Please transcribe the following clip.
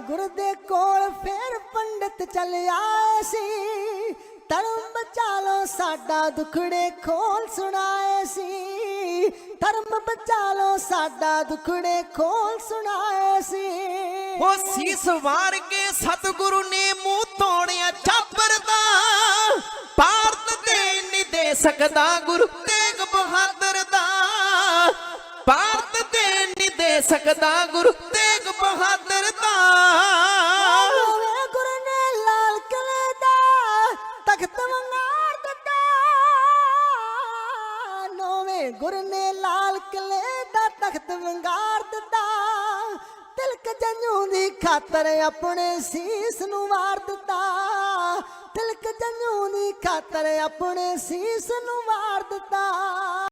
ਗੁਰੂ ਦੇ ਕੋਲ ਫੇਰ ਪੰਡਤ ਚੱਲ ਆਏ ਸੀ। ਧਰਮ ਬਚਾ ਸਾਡਾ ਦੁਖੜੇ ਖੋਲ ਸੁਣਾਏ ਸੀ। ਧਰਮ ਬਚਾ ਸਾਡਾ ਦੁਖੜੇ ਖੋਲ ਸੁਣਾਏ ਸੀ। ਹੋ ਸੀਸ ਵਾਰ ਕੇ ਸਤਿਗੁਰੂ ਨੇ ਮੂੰਹ ਤੋੜਿਆ ਚਾਪਰ ਦਾ। ਭਾਰਤ ਦੇ ਨਹੀਂ ਦੇ ਸਕਦਾ ਗੁਰੂ ਤੇਗ ਬਹਾਦਰ ਦਾ। ਭਾਰਤ ਦੇ ਨਹੀਂ ਦੇ ਸਕਦਾ ਗੁਰੂ ਤੇਗ ਬਹਾਦਰ ਦਾ। ਗੁਰ ਨੇ ਲਾਲ ਕਿਲੇ ਦਾ ਤਖਤ ਵੰਗਾਰ ਦਿੱਤਾ। ਤਿਲਕ ਜੰਜੂ ਦੀ ਖਾਤਰ ਆਪਣੇ ਸੀਸ ਨੂੰ ਵਾਰ ਦਿੱਤਾ। ਤਿਲਕ ਜੰਜੂ ਦੀ ਖਾਤਰ ਆਪਣੇ ਸੀਸ ਨੂੰ ਵਾਰ ਦਿੱਤਾ।